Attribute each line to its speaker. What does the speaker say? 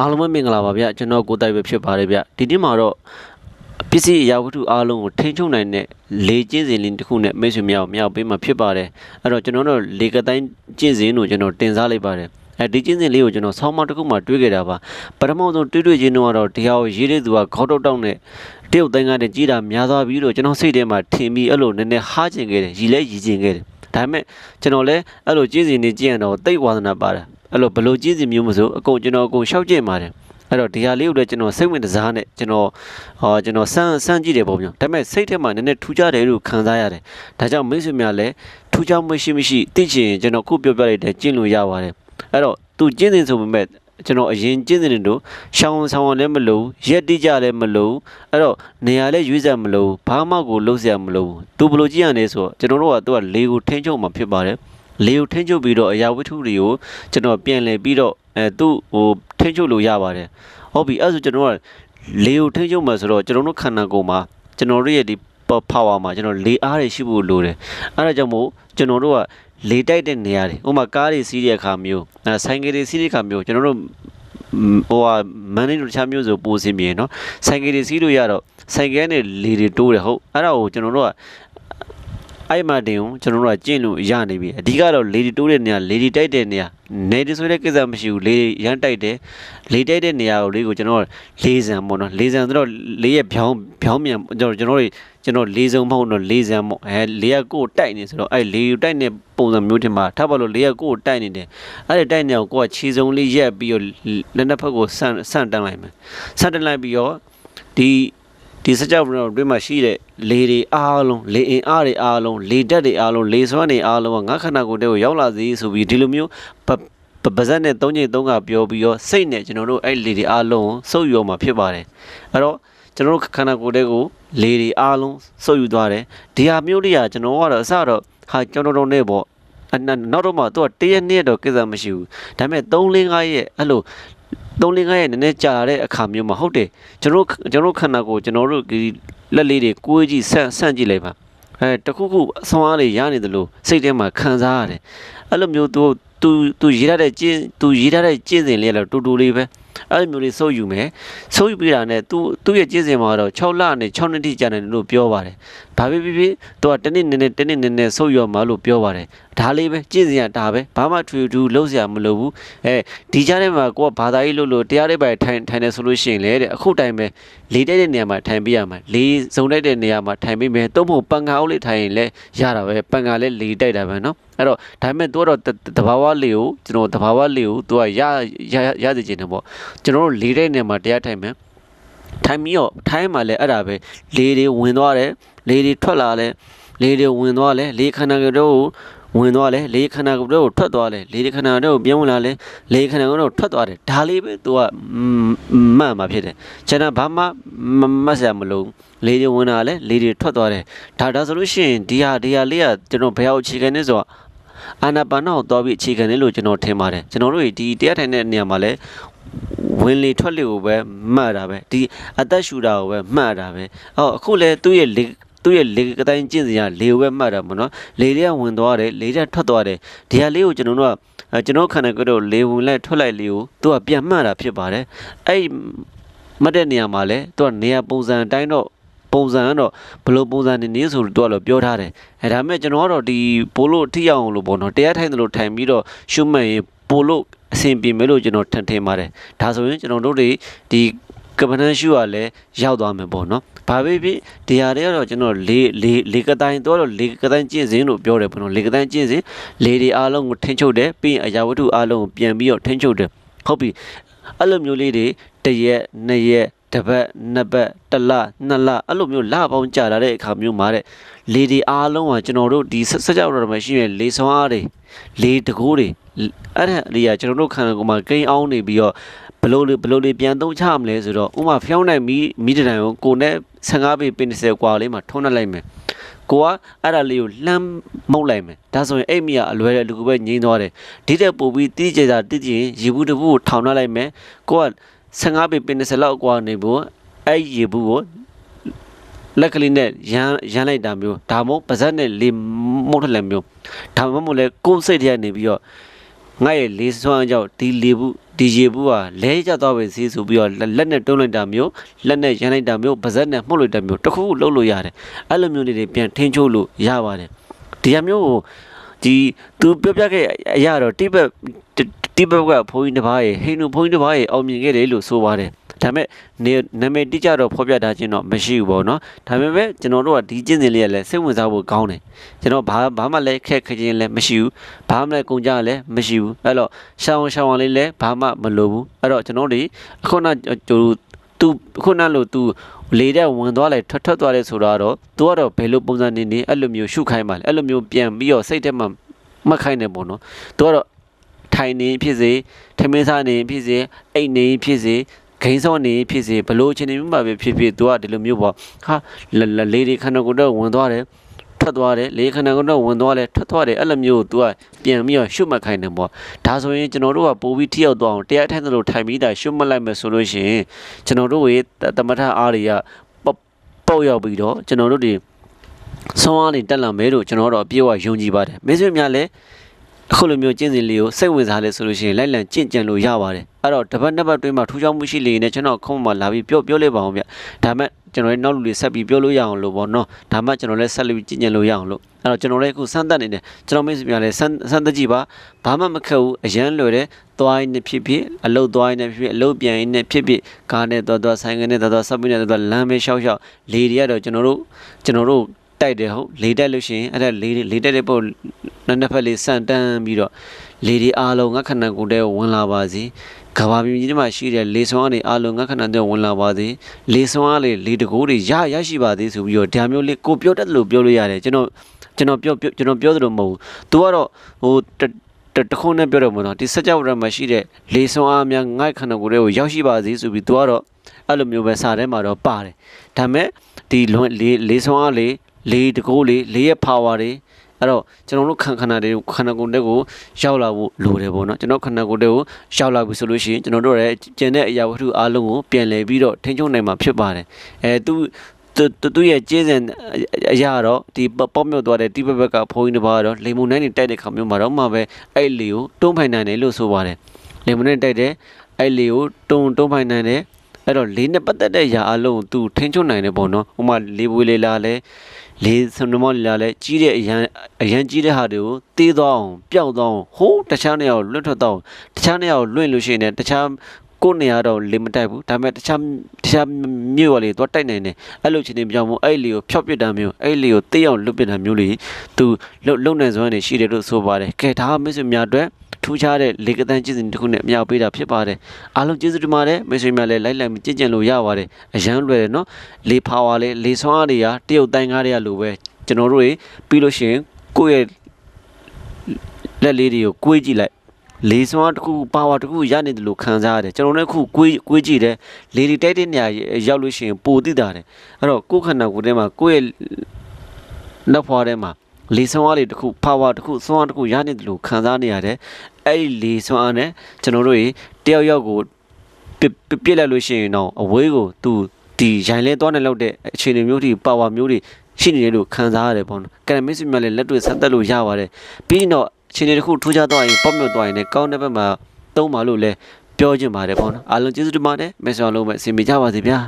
Speaker 1: အားလုံးပဲမင်္ဂလာပါဗျကျွန်တော်ကိုတိုက်ပဲဖြစ်ပါတယ်ဗျဒီနေ့မှာတော့ပစ္စည်းအရာဝတ္ထုအားလုံးကိုထိန်းချုပ်နိုင်တဲ့လေကျင့်စဉ်လေးတစ်ခုနဲ့မိတ်ဆွေများကိုမြောက်ပေးမှာဖြစ်ပါတယ်အဲ့တော့ကျွန်တော်တို့လေကတိုင်းကျင့်စဉ်ကိုကျွန်တော်တင်စားလိုက်ပါတယ်အဲဒီကျင့်စဉ်လေးကိုကျွန်တော်ဆောင်းမတစ်ခုမှတွေးခဲ့တာပါပထမဆုံးတွေးတွေ့ခြင်းတော့တရားကိုရေးတဲ့သူကခေါက်တော့တောက်နဲ့တရုတ်တိုင်းကတည်းကြီးတာများသွားပြီလို့ကျွန်တော်စိတ်ထဲမှာထင်ပြီးအဲ့လိုနည်းနည်းဟားကျင်ခဲ့တယ်ရည်လဲရည်ကျင်ခဲ့တယ်ဒါပေမဲ့ကျွန်တော်လည်းအဲ့လိုကျင့်စဉ်နေကျင့်ရတော့တိတ်ဝါသနာပါတယ် အဲ့လိုဘလို့ကျင့်စဉ်မျိုးမဆိုအကုန်ကျွန်တော်အကုန်ရှောက်ကျင့်ပါတယ်အဲ့တော့ဒီဟာလေးကိုလည်းကျွန်တော်စိတ်ဝင်စားနဲ့ကျွန်တော်ဟောကျွန်တော်စမ်းစမ်းကြည့်တယ်ပေါ့ဗျာဒါပေမဲ့စိတ်ထဲမှာနည်းနည်းထူးခြားတယ်လို့ခံစားရတယ်ဒါကြောင့်မိတ်ဆွေများလည်းထူးခြားမှုရှိမရှိသိချင်ရင်ကျွန်တော်ခုပြောပြလိုက်တဲ့ကျင့်လို့ရပါတယ်အဲ့တော့သူကျင့်စဉ်ဆိုပေမဲ့ကျွန်တော်အရင်ကျင့်စဉ်တို့ရှောင်းဆောင်လည်းမလို့ရက်တိကြလည်းမလို့အဲ့တော့နေရာလည်းရွေးစရာမလို့ဘာမှကိုလှုပ်စရာမလို့သူဘယ်လိုကြည့်ရလဲဆိုတော့ကျွန်တော်တို့ကသူကလေကိုထိန်းချုပ်မှာဖြစ်ပါတယ် လေကိုထိန်းချုပ်ပြီးတော့အရာဝတ္ထုတွေကိုကျွန်တော်ပြန်လည်ပြီးတော့အဲသူ့ဟိုထိန်းချုပ်လို့ရပါတယ်ဟုတ်ပြီအဲ့ဒါဆိုကျွန်တော်ကလေကိုထိန်းချုပ်မှာဆိုတော့ကျွန်တော်တို့ခန္ဓာကိုယ်မှာကျွန်တော်တို့ရဲ့ဒီ power မှာကျွန်တော်လေအားတွေရှိဖို့လိုတယ်အဲ့ဒါကြောင့်မို့ကျွန်တော်တို့ကလေတိုက်တဲ့နေရာတွေဥပမာကားတွေစီးတဲ့အခါမျိုးအဲဆိုင်ကယ်တွေစီးတဲ့အခါမျိုးကျွန်တော်တို့ဟိုဟာမန်နေတို့တခြားမျိုးဆိုပိုစင်မြေနော်ဆိုင်ကယ်တွေစီးလို့ရတော့ဆိုင်ကယ်နဲ့လေတွေတိုးတယ်ဟုတ်အဲ့ဒါကိုကျွန်တော်တို့က အဲ့မှာတင်ကိုကျွန်တော်တို့ကကျင့်လို့ရနေပြီအဓိကတော့လေဒီတိုးတဲ့နေရာလေဒီတိုက်တဲ့နေရာနေဒီဆိုတဲ့ကိစ္စမရှိဘူးလေရမ်းတိုက်တယ်လေတိုက်တဲ့နေရာကိုလေးကိုကျွန်တော်လေးစံပေါ့နော်လေးစံဆိုတော့လေးရဲ့ဖြောင်းဖြောင်းမြန်ကျွန်တော်ကျွန်တော်တို့ကျွန်တော်လေးစုံမဟုတ်တော့လေးစံပေါ့အဲလေးကကိုတိုက်နေဆိုတော့အဲ့လေးတိုက်နေပုံစံမျိုးတင်မှာထားပါလို့လေးကကိုတိုက်နေတယ်အဲ့ဒီတိုက်နေအောင်ကိုကခြေစုံလေးရက်ပြီးတော့လက်နှစ်ဖက်ကိုဆန့်ဆန့်တန်းလိုက်မယ်ဆန့်တန်းလိုက်ပြီးတော့ဒီ ဒီစကြဝဠာတွေမှာရှိတဲ့လေတွေအားလုံးလေအင်အားတွေအားလုံးလေတက်တွေအားလုံးလေစွမ်းတွေအားလုံးကငါခန္ဓာကိုယ်တွေကိုရောက်လာစေဆိုပြီးဒီလိုမျိုးပပပါဇက်နဲ့သုံးချိန်သုံးကပြောပြီးတော့စိတ်နဲ့ကျွန်တော်တို့အဲ့လေတွေအားလုံးစုပ်ယူမှာဖြစ်ပါတယ်အဲ့တော့ကျွန်တော်တို့ခန္ဓာကိုယ်တွေကိုလေတွေအားလုံးစုပ်ယူသွားတယ်ဒီဟာမျိုးတွေကကျွန်တော်ကတော့အစတော့ဟာကျွန်တော်တို့နဲ့ပေါ့အနောက်တော့မှသူကတရက်နှစ်တော့ကိစ္စမရှိဘူးဒါပေမဲ့3 4 5ရက်အဲ့လို 3 4 5ရက်နည်းနည်းကြာတဲ့အခါမျိုးမှာဟုတ်တယ်ကျွန်တော်ကျွန်တော်ခန္ဓာကိုယ်ကျွန်တော်တို့ဒီလက်လေးတွေကိုယ်ကြီးဆန့်ဆန့်ကြည့်လိုက်ပါအဲတခုခုအဆောင်အားတွေရနေတယ်လို့စိတ်ထဲမှာခံစားရတယ်အဲ့လိုမျိုးသူသူသူရေးရတဲ့ကျင့်သူရေးရတဲ့ကျင့်စဉ်လေးလည်းတူတူလေးပဲအဲ့လိုမျိုးလေးစိုးယူမယ်စိုးယူပြီးတာနဲ့သူသူ့ရဲ့ကျင့်စဉ်မှာတော့6လနဲ့6နှစ်တိကြာတယ်လို့ပြောပါတယ်ဘာဖြစ်ဖြစ်ဖြစ်သူကတနည်းနည်းနည်းတနည်းနည်းနည်းစိုးယူမှာလို့ပြောပါတယ် ဒါလေးပဲကျင့်စဉ်ကဒါပဲဘာမှထွေထူးလုံးစရာမလိုဘူးအဲဒီကြားထဲမှာကိုကဘာသာရေးလို့လို့တရားလေးပဲထိုင်ထိုင်နေဆိုလို့ရှိရင်လေတဲ့အခုတိုင်ပဲလေးတိုက်တဲ့နေရာမှာထိုင်ပေးရမှာလေးစုံတိုက်တဲ့နေရာမှာထိုင်ပေးမယ်သုံးဖို့ပန်ကာအုပ်လေးထိုင်ရင်လည်းရတာပဲပန်ကာလည်းလေးတိုက်တာပဲเนาะအဲ့တော့ဒါပေမဲ့သူကတော့တဘာဝလေးကိုကျွန်တော်တဘာဝလေးကိုသူကရရရစေချင်တယ်ပေါ့ကျွန်တော်တို့လေးတဲ့နေရာမှာတရားထိုင်မယ်ထိုင်ပြီးတော့ထိုင်းမှာလည်းအဲ့ဒါပဲလေတွေဝင်သွားတယ်လေတွေထွက်လာတယ်လေတွေဝင်သွားတယ်လေခန္ဓာကိုယ်တို့ ဝင်သွားတယ်လေခန္ဓာကိုယ်တို့ထွက်သွားတယ်လေခန္ဓာတို့ပြန်ဝင်လာတယ်လေခန္ဓာကိုယ်တို့ထွက်သွားတယ်ဒါလေးပဲသူကမှတ်မှာဖြစ်တယ်ကျန်တာဘာမှမတ်စရာမလိုလေတွေဝင်လာတယ်လေတွေထွက်သွားတယ်ဒါဒါဆိုလို့ရှိရင်ဒီဟာဒီဟာလေးကကျွန်တော်ဘယ်အောင်အခြေခံနေဆိုတော့အာနာပါနာကိုသွားပြီးအခြေခံနေလို့ကျွန်တော်ထင်ပါတယ်ကျွန်တော်တို့ဒီတရားထိုင်တဲ့နေရာမှာလဲဝင်လေထွက်လေကိုပဲမှတ်တာပဲဒီအသက်ရှူတာကိုပဲမှတ်တာပဲဟောအခုလဲသူ့ရဲ့လေ သူ့ရဲ့လေကတိုင်းကျင့်စဉ်ကလေဝဲမှတ်တာပေါ့နော်လေတွေကဝင်သွားတယ်လေတွေကထွက်သွားတယ်ဒီဟာလေးကိုကျွန်တော်တို့ကကျွန်တော်ခန္ဓာကိုယ်တို့လေဝင်လိုက်ထွက်လိုက်လေးကိုသူကပြန်မှတ်တာဖြစ်ပါတယ်အဲ့မှတ်တဲ့နေရာမှာလဲသူကနေရာပုံစံအတိုင်းတော့ပုံစံကတော့ဘယ်လိုပုံစံနေနေဆိုတော့တော့ပြောထားတယ်အဲဒါမဲ့ကျွန်တော်ကတော့ဒီပိုလို့ထိရောက်အောင်လို့ပေါ့နော်တရားထိုင်တယ်လို့ထိုင်ပြီးတော့ရှုမှတ်ရင်ပိုလို့အဆင်ပြေမယ်လို့ကျွန်တော်ထင်ထင်ပါတယ်ဒါဆိုရင်ကျွန်တော်တို့တွေဒီ ကပနန်ရှုကလည်းရောက်သွားမယ်ပေါ့နော်။ဘာပဲဖြစ်ဒီဟာတွေကတော့ကျွန်တော်လေလေလေကတိုင်းတော့လေကတိုင်းကျင့်စဉ်လို့ပြောတယ်ပေါ့နော်။လေကတိုင်းကျင့်စဉ်လေတွေအားလုံးကိုထိန်းချုပ်တယ်ပြီးရင်အရာဝတ္ထုအားလုံးကိုပြန်ပြီးတော့ထိန်းချုပ်တယ်။ဟုတ်ပြီ။အဲ့လိုမျိုးလေးတွေတရက်နှစ်ရက် တပတ်နှစ်ပတ်တစ်လနှစ်လအဲ့လိုမျိုးလပေါင်းကြာလာတဲ့အခါမျိုးမှာတဲ့လေဒီအားလုံးကကျွန်တော်တို့ဒီဆက်ကြောက်တော်မှာရှိတဲ့လေဆွမ်းအားတွေလေတကိုးတွေအဲ့ဒါတွေကကျွန်တော်တို့ခန္ဓာကိုယ်မှာကိန်းအောင်နေပြီးတော့ဘလို့လေဘလို့လေပြန်သုံးချမလဲဆိုတော့ဥမာဖျောင်းနိုင်မီမိတံတန်ကိုကိုနဲ့55ပေပင်30ကွာလေးမှာထုံးနှက်လိုက်မယ်ကိုကအဲ့ဒါလေးကိုလှမ်းမုတ်လိုက်မယ်ဒါဆိုရင်အဲ့မိကအလွယ်တဲ့လူကပဲငြိမ်းသွားတယ်ဒီတက်ပို့ပြီးတိကျကျတိကျရင်ရေဘူးတပူကိုထောင်နှက်လိုက်မယ်ကိုက 15ပေပင်20လောက်အကွာနေဖို့အဲ့ရေဘူးကိုလက်ကလေးနဲ့ရမ်းရမ်းလိုက်တာမျိုးဒါမှမဟုတ်ပါဇက်နဲ့လေမုတ်ထလည်းမျိုးဒါမှမဟုတ်လည်းကိုယ်စိတ်ထဲကနေပြီးတော့ငါ့ရဲ့လေးစွမ်းကြောင့်ဒီလေဘူးဒီရေဘူးကလဲကျသွားပဲဈေးဆိုပြီးတော့လက်နဲ့တွန်းလိုက်တာမျိုးလက်နဲ့ရမ်းလိုက်တာမျိုးပါဇက်နဲ့မှုတ်လိုက်တာမျိုးတခုခုလုပ်လို့ရတယ်အဲ့လိုမျိုးတွေပြန်ထင်းချုပ်လို့ရပါတယ်ဒီရမျိုးကိုဒီသူပြောပြခဲ့အရာတော့တိဘက် တိဘက်ကဘုန်းကြီးတစ်ပါးရေဟိန္ဒူဘုန်းကြီးတစ်ပါးရေအောင်မြင်ခဲ့တယ်လို့ဆိုပါတယ်ဒါပေမဲ့နေနာမည်တိကျတော့ဖော်ပြထားခြင်းတော့မရှိဘူးပေါ့နော်ဒါပေမဲ့ကျွန်တော်တို့ကဒီကျင့်စဉ်လေးကလည်းစိတ်ဝင်စားဖို့ကောင်းတယ်ကျွန်တော်ဘာဘာမှလည်းခက်ခက်ချင်းလည်းမရှိဘူးဘာမှလည်းကုန်ကြလည်းမရှိဘူးအဲ့တော့ရှောင်းရှောင်းလေးလည်းဘာမှမလိုဘူးအဲ့တော့ကျွန်တော်တို့အခုနတူသူခုနလို့သူလေတဲ့ဝင်သွားလိုက်ထွက်ထွက်သွားလဲဆိုတော့သူကတော့ဘယ်လိုပုံစံနေနေအဲ့လိုမျိုးရှုခိုင်းပါလဲအဲ့လိုမျိုးပြန်ပြီးတော့စိတ်ထဲမှာမှတ်ခိုင်းနေပေါ့နော်သူကတော့ ထိုင်နေဖြစ်စေထမင်းစားနေဖြစ်စေအိတ်နေဖြစ်စေဂိမ်းစောနေဖြစ်စေဘလို့အချိန်မျိုးမှာပဲဖြစ်ဖြစ်သူကဒီလိုမျိုးပေါ့ဟာလေဒီခန္ဓာကိုယ်တော့ဝင်သွားတယ်ထွက်သွားတယ်လေခန္ဓာကိုယ်တော့ဝင်သွားတယ်ထွက်သွားတယ်အဲ့လိုမျိုးသူကပြန်ပြီးတော့ရှုမှတ်ခိုင်းတယ်ပေါ့ဒါဆိုရင်ကျွန်တော်တို့ကပို့ပြီးထိရောက်သွားအောင်တရားထိုင်သလိုထိုင်ပြီးတာရှုမှတ်လိုက်မယ်ဆိုလို့ရှိရင်ကျွန်တော်တို့ရဲ့တမထအားတွေကပေါက်ရောက်ပြီးတော့ကျွန်တော်တို့တွေဆောင်းအားတွေတက်လာမယ်လို့ကျွန်တော်တို့အပြည့်အဝယုံကြည်ပါတယ်မင်းစွများလည်း အခုလိုမျိုးကျင့်စဉ်လေးကိုစိတ်ဝင်စားလဲဆိုလို့ရှိရင်လိုက်လံကျင့်ကြံလို့ရပါတယ်အဲ့တော့တစ်ပတ်နှစ်ပတ်တွင်းမှာထူးခြားမှုရှိလေရင်ကျွန်တော်ခုံးမှာလာပြီးပြောပြောလေးပါအောင်ဗျဒါမဲ့ကျွန်တော်လည်းနောက်လူတွေဆက်ပြီးပြောလို့ရအောင်လို့ပေါ့နော်ဒါမှကျွန်တော်လည်းဆက်ပြီးကျင့်ကြံလို့ရအောင်လို့အဲ့တော့ကျွန်တော်လည်းအခုစမ်းသပ်နေတယ်ကျွန်တော်မိတ်ဆွေများလည်းစမ်းစမ်းသပ်ကြည့်ပါဘာမှမခက်ဘူးအရန်လွယ်တယ်သွားရင်းနဲ့ဖြစ်ဖြစ်အလုတ်သွားရင်းနဲ့ဖြစ်ဖြစ်အလုတ်ပြန်ရင်းနဲ့ဖြစ်ဖြစ်ကားနဲ့သွားသွားဆိုင်ကနေသွားသွားဆက်ပြီးနဲ့သွားသွားလမ်းမေးရှောက်ရှောက်လေတွေကတော့ကျွန်တော်တို့ကျွန်တော်တို့ တိုက်တယ်ဟုတ်လေတိုက်လို့ရှိရင်အဲ့ဒါလေလေတိုက်တဲ့ပုံနှစ်နှစ်ဖက်လေးစန့်တန်းပြီးတော့လေဒီအားလုံးငါခန္ဓာကိုယ်ထဲဝင်လာပါစေကဘာမြကြီးမှာရှိတဲ့လေဆွမ်းအားတွေအားလုံးငါခန္ဓာထဲဝင်လာပါစေလေဆွမ်းအားလေးလေတကိုးတွေရရရှိပါသေးဆိုပြီးတော့ဒါမျိုးလေးကိုပြောတတ်တယ်လို့ပြောလို့ရတယ်ကျွန်တော်ကျွန်တော်ပြောကျွန်တော်ပြောသလိုမဟုတ်ဘူး तू ကတော့ဟိုတခုနဲ့ပြောတော့မလို့ဒီစကြဝဠာမှာရှိတဲ့လေဆွမ်းအားများငါခန္ဓာကိုယ်ထဲကိုရောက်ရှိပါစေဆိုပြီး तू ကတော့အဲ့လိုမျိုးပဲစာထဲမှာတော့ပါတယ်ဒါပေမဲ့ဒီလွန်လေလေဆွမ်းအားလေး လေတကိုးလေးလေရဲ့ power တွေအဲ့တော့ကျွန်တော်တို့ခန္ခန္ဓာတွေခန္ဓာကိုယ်တွေကိုရောက်လာဖို့လိုတယ်ပေါ့နော်ကျွန်တော်ခန္ဓာကိုယ်တွေကိုရောက်လာပြီဆိုလို့ရှိရင်ကျွန်တော်တို့ရဲ့ကျန်တဲ့အရာဝတ္ထုအားလုံးကိုပြန်လည်ပြီးတော့ထိန်းချုပ်နိုင်မှာဖြစ်ပါတယ်အဲသူသူသူရဲ့ကျေးဇင်အရာတော့ဒီပေါ့မြုပ်သွားတဲ့တိဘဘက်ကဘုန်းကြီးတစ်ပါးတော့လေမုန်တိုင်းတွေတိုက်တဲ့ခါမျိုးမှာတော့မှပဲအဲ့လေကိုတွန်းဖိုင်နိုင်တယ်လို့ဆိုပါတယ်လေမုန်တိုင်းတိုက်တဲ့အဲ့လေကိုတွန်းတွန်းဖိုင်နိုင်တယ်အဲ့တော့လေးနဲ့ပတ်သက်တဲ့ຢာအလုံးကိုသူထိန်းချုပ်နိုင်တယ်ပေါ့နော်ဥမာလေးပွေးလေးလားလဲ လေးစနမောလေးလားလဲကြီးတဲ့အရန်အရန်ကြီးတဲ့ဟာတွေကိုတေးသွားအောင်ပျောက်သွားအောင်ဟိုးတခြားနေရာကိုလွတ်ထွက်သွားအောင်တခြားနေရာကိုလွင့်လို့ရှိရင်တခြားကိုယ်နေရာတော့လေမတိုက်ဘူးဒါပေမဲ့တခြားတခြားမြို့ရလေတော့တိုက်နိုင်တယ်အဲ့လိုချင်းနေပြောင်းမို့အဲ့လေကိုဖျောက်ပစ်တာမျိုးအဲ့လေကိုတေးအောင်လွတ်ပစ်တာမျိုးလေသူလုံလုံနိုင်စွမ်းနေရှိတယ်လို့ဆိုပါတယ်ကဲဒါကမစ္စများအတွက် ထူးခြားတဲ့လေကတန်းကျင့်စဉ်တစ်ခုနဲ့အမြောက်ပေးတာဖြစ်ပါတယ်အားလုံးကျေးဇူးတင်ပါတယ်မိတ်ဆွေများလည်းလိုက်လိုက်ကျင့်ကြံလို့ရပါတယ်အရန်လွယ်တယ်နော်လေဖာဝါလေးလေဆွမ်းအားတွေကတရုတ်တိုင်းကားတွေကလိုပဲကျွန်တော်တို့ပြီးလို့ရှိရင်ကိုယ့်ရဲ့လက်လေးတွေကိုကိုးကြည့်လိုက်လေစွမ်းတစ်ခုပါဝါတစ်ခုရနေတယ်လို့ခံစားရတယ်ကျွန်တော်လည်းခုကိုးကိုးကြည့်တယ်လေဒီတိုက်တဲ့နေရာရောက်လို့ရှိရင်ပိုသိတာတယ်အဲ့တော့ကိုယ်ခန္ဓာကိုယ်ထဲမှာကိုယ့်ရဲ့နောက်ဖွားထဲမှာလေစွမ်းအားလေးတစ်ခုပါဝါတစ်ခုစွမ်းအားတစ်ခုရနေတယ်လို့ခံစားနေရတယ် အဲ့ဒီလေစွမ်းအားနဲ့ကျွန်တော်တို့ရေတယောက်ယောက်ကိုပြပြစ်လိုက်လို့ရှိရင်တော့အဝေးကိုသူဒီရိုင်လဲသွားနေလောက်တဲ့အခြေအနေမျိုးတွေပါဝါမျိုးတွေရှိနေတယ်လို့ခံစားရတယ်ပေါ့နော်ကရမစ်စမြလည်းလက်တွေ့ဆက်သက်လို့ရပါတယ်ပြီးတော့အခြေအနေတစ်ခုထူးခြားသွားရင်ပေါ့မြုပ်သွားရင်လည်းကောင်းတဲ့ဘက်မှာသုံးပါလို့လဲပြောချင်ပါတယ်ပေါ့နော်အားလုံးကျေးဇူးတင်ပါတယ်မက်ဆေ့ချ်လုံးပဲအစီအမီကြပါစေဗျာ